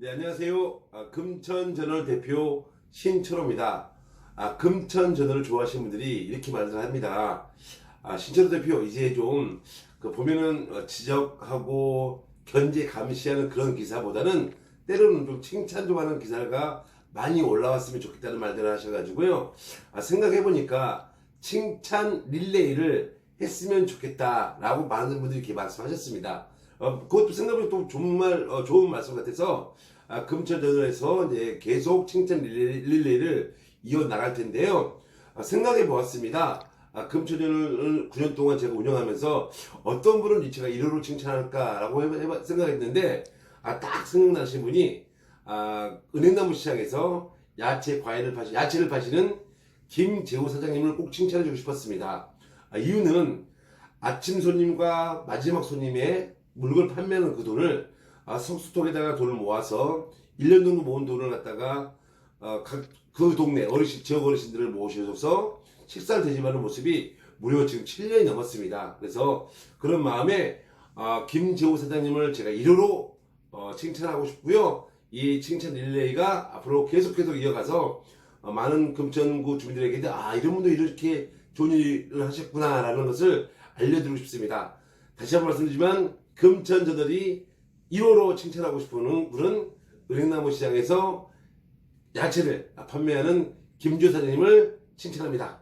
네, 안녕하세요. 아, 금천전월 대표 신철호입니다. 아, 금천전월을 좋아하시는 분들이 이렇게 말을 합니다. 아, 신철호 대표, 이제 좀, 그 보면은 어, 지적하고 견제 감시하는 그런 기사보다는 때로는 좀 칭찬 좀 하는 기사가 많이 올라왔으면 좋겠다는 말들을 하셔가지고요. 아, 생각해보니까 칭찬 릴레이를 했으면 좋겠다라고 많은 분들이 이렇게 말씀하셨습니다. 어, 그것도 생각보다 또 정말 어, 좋은 말씀 같아서 아, 금천전에서 이제 계속 칭찬 릴레이, 릴레이를 이어 나갈 텐데요. 아, 생각해 보았습니다. 아, 금천전을 9년 동안 제가 운영하면서 어떤 분을 이 제가 1호로 칭찬할까라고 해봐- 해봐- 생각했는데 아, 딱 생각나신 분이 아, 은행나무 시장에서 야채 과일을 파시 야채를 파시는 김재호 사장님을 꼭 칭찬해 주고 싶었습니다. 아, 이유는 아침 손님과 마지막 손님의 물건 판매하는 그 돈을 아, 성수통에다가 돈을 모아서 1년 정도 모은 돈을 갖다가 어, 각, 그 동네 어르신, 지역 어르신들을 모셔서 식사를 대접하는 모습이 무려 지금 7년이 넘었습니다. 그래서 그런 마음에 아, 김재호 사장님을 제가 1호로 어, 칭찬하고 싶고요. 이 칭찬 릴레이가 앞으로 계속해서 이어가서 어, 많은 금천구 주민들에게 아 이런 분도 이렇게 좋은 일을 하셨구나라는 것을 알려드리고 싶습니다. 다시 한 번 말씀드리지만 금천저들이 1호로 칭찬하고 싶은 분은 은행나무 시장에서 야채를 판매하는 김주 사장님을 칭찬합니다.